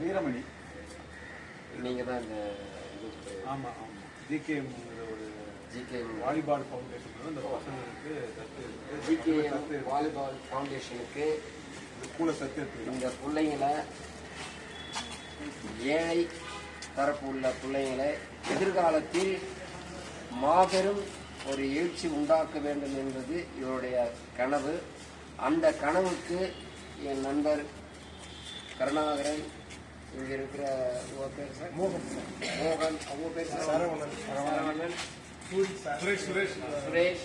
வீரமணி. நீங்க தான் இந்த இது ஆமா ஆமா. ஜிகே ஒரு ஜிகே வாலிபால் ஃபவுண்டேஷன் இந்த பசங்களுக்கு இருக்கு ஜிகே இருக்கு வாலிபால் ஃபவுண்டேஷனுக்கு சத்து இருக்கு இந்த பிள்ளைங்களை ஏழை தரப்பு உள்ள பிள்ளைங்களை எதிர்காலத்தில் மாபெரும் ஒரு எழுச்சி உண்டாக்க வேண்டும் என்பது இவருடைய கனவு. அந்த கனவுக்கு என் நண்பர் கருணாகரன் இங்க இருக்கிற பேர் சார் மோகன் மோகன். அவங்க பேர் சார் சரவணன். சரவணன். சுரேஷ் சுரேஷ். சுரேஷ்.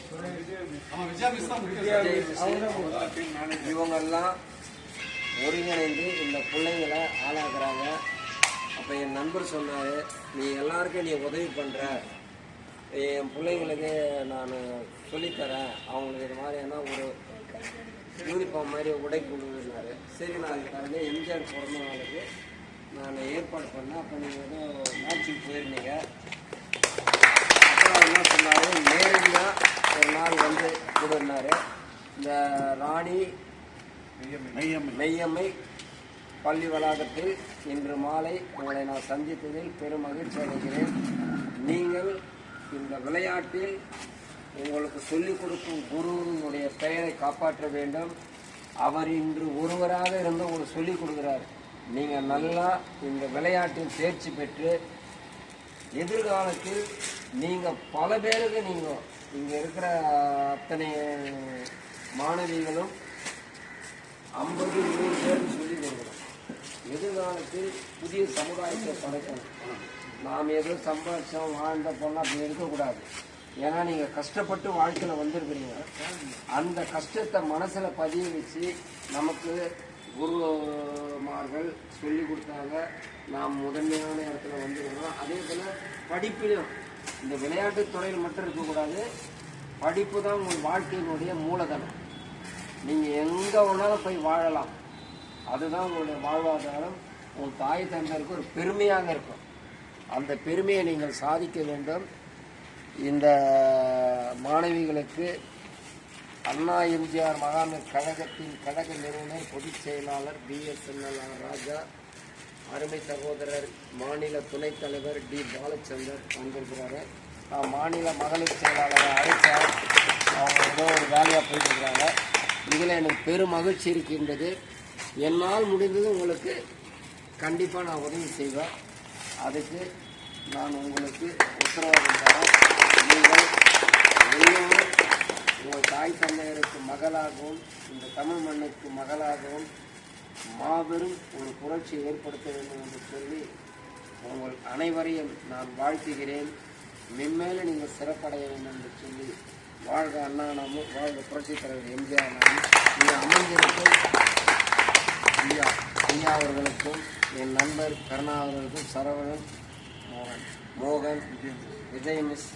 இவங்கெல்லாம் ஒருங்கிணைந்து இந்த பிள்ளைங்களை ஆளாக்குறாங்க. அப்போ என் நண்பர் சொன்னார் நீ எல்லாருக்கும் நீ உதவி பண்ணுற என் பிள்ளைங்களுக்கு நான் சொல்லித்தரேன். அவங்களுக்கு இது மாதிரி யூனிஃபார்ம் மாதிரி உடை கொடுனாரு சரி நான் தரேன் எம்ஜிஆர் பிறந்த நாளுக்கு நான் ஏற்பாடு பண்ணேன். அப்போ நீங்கள் ஏதோ மேட்ச்சுக்கு போயிருந்தீங்க. அப்புறம் என்ன சொன்னாரு? நேரடியாக ஒரு நாள் வந்து கொடுனாரு இந்த ராணி மெய்யம்மை பள்ளி வளாகத்தில் இன்று மாலை உங்களை நான் சந்தித்ததில் பெரும் மகிழ்ச்சி அடைகிறேன். நீங்கள் இந்த விளையாட்டில் உங்களுக்கு சொல்லிக் கொடுக்கும் குருவினுடைய பெயரை காப்பாற்ற வேண்டும். அவர் இன்று ஒருவராக இருந்து உங்களுக்கு சொல்லிக் கொடுக்குறார். நீங்கள் நல்லா இந்த விளையாட்டில் தேர்ச்சி பெற்று எதிர்காலத்தில் நீங்கள் பல பேருக்கு நீங்கள் இங்கே இருக்கிற அத்தனை மாணவிகளும் ஐம்பது நூறு பேருக்கு சொல்லி கொடுக்குறோம் எதிர்காலத்தில் புதிய சமுதாயத்தை படைக்கணும். நாம் எதுவும் சம்பாதிச்சோம் வாழ்ந்த பொண்ணு அப்படி இருக்கக்கூடாது. ஏன்னா நீங்கள் கஷ்டப்பட்டு வாழ்க்கையில் வந்திருக்கிறீங்க. அந்த கஷ்டத்தை மனசில் பதிய வச்சு நமக்கு குருமார்கள் சொல்லி கொடுத்தாங்க. நாம் முதன்மையான இடத்துல வந்துருக்கோம் அதே போல் படிப்பிலும் இந்த விளையாட்டுத் துறையில் மட்டும் இருக்கக்கூடாது படிப்பு தான் உங்கள் வாழ்க்கையினுடைய மூலதனம். நீங்கள் எங்கே வேணாலும் போய் வாழலாம். அதுதான் உங்களுடைய வாழ்வாதாரம். உங்கள் தாய் தந்தருக்கு ஒரு பெருமையாக இருக்கும். அந்த பெருமையை நீங்கள் சாதிக்க வேண்டும். இந்த மாணவிகளுக்கு அண்ணா எம்ஜிஆர் மகாமர் கழகத்தின் கழக நிறுவனர் பொதுச் செயலாளர் பிஎஸ்என்எல் ஆர் ராஜா அருமை சகோதரர் மாநில துணைத் தலைவர் டி. பாலச்சந்தர் வந்திருக்கிறாரு. நான் மாநில மகளிர் செயலாளரை அழைத்தார் அவங்க ஏதோ ஒரு வேலையாக போயிட்டுருக்கிறாங்க. இதில் எனக்கு பெரும் மகிழ்ச்சி இருக்கின்றது. என்னால் முடிந்தது உங்களுக்கு கண்டிப்பாக நான் உதவி செய்வேன். அதுக்கு நான் உங்களுக்கு உத்தரவாதம் தரேன் நீங்கள் எல்லோரும் உங்கள் தந்தையருக்கு மகளாகவும் இந்த தமிழ் மண்ணுக்கு மகளாகவும் மாபெரும் ஒரு புரட்சி ஏற்படுத்த வேண்டும் என்று சொல்லி உங்கள் அனைவரையும் நான் வாழ்த்துகிறேன். மென்மேலும் நீங்கள் சிறப்படைய வேண்டும் என்று சொல்லி வாழ்க அண்ணாநாமும் வாழ்க புரட்சித் தலைவர் எம்ஜிஆர் நாமும் இங்கே அமைந்திருக்கும் ஐயா ஐயா அவர்களுக்கும் என் நண்பர் கருணா அவர்களுக்கும் சரவணன் மோகன் மோகன் விஜய் மிஸ்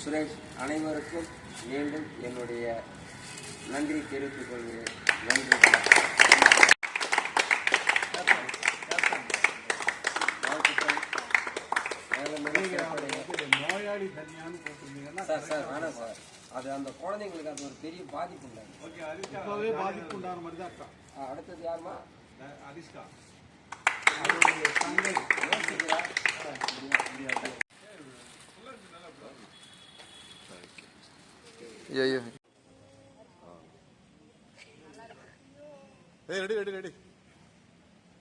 சுரேஷ் அனைவருக்கும் மீண்டும் என்னுடைய நன்றி தெரிவித்துக் கொள்கிறேன். நன்றி. நோயாளி தனியான்னு போட்டிருந்தீங்கன்னா சார் சார் வேணாம் சார். அது அந்த குழந்தைங்களுக்கு அது ஒரு பெரிய பாதிப்பு உண்டாங்க ஓகே இப்பவே பாதிப்பு உண்டான மாதிரி தான் இருக்கா? அடுத்தது யாருமா அரிஷ்கா யோசிக்கிறா ஏய் ready ready ready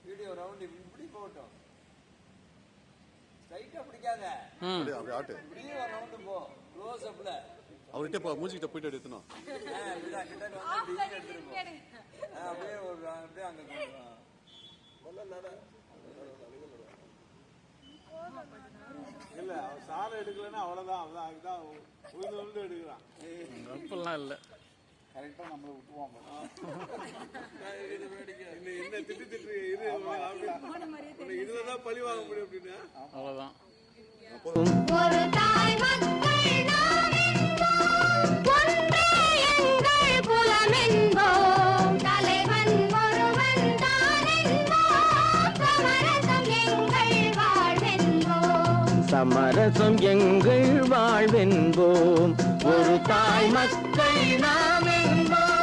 video round இப்படி போகட்டும் ஸ்ட்ரைட்டா பிடிக்காத. ரெடி அப்படி ஆட்டு. இப்படியே ஒரு ரவுண்டு போ. க்ளோஸ் அப்ல அவர்கிட்ட போ மூஞ்சிக்கிட்ட போயிட்டு எடுத்துனோம். கிட்ட வந்து போ. ஆ, அப்படியே ஒரு அப்படியே அங்க கொண்டு வா. இல்ல அவன் சாரை எடுக்கலைன்னா அவ்வளவுதான். அவ்வளவுதான் அதுதான் உழுந்து உழுந்து எடுக்கிறான். அப்படிலாம் இல்லை. கரெக்டா நம்மள விட்டுருவான் என்ன என்ன திட்டு திட்டு இது இதுலதான் பழி வாங்க முடியும் அப்படின்னு? அவ்வளோதான் சமரசம் எங்கள் வாழ்வென்போம். ஒரு தாய் மக்கள் நாம் என்போம்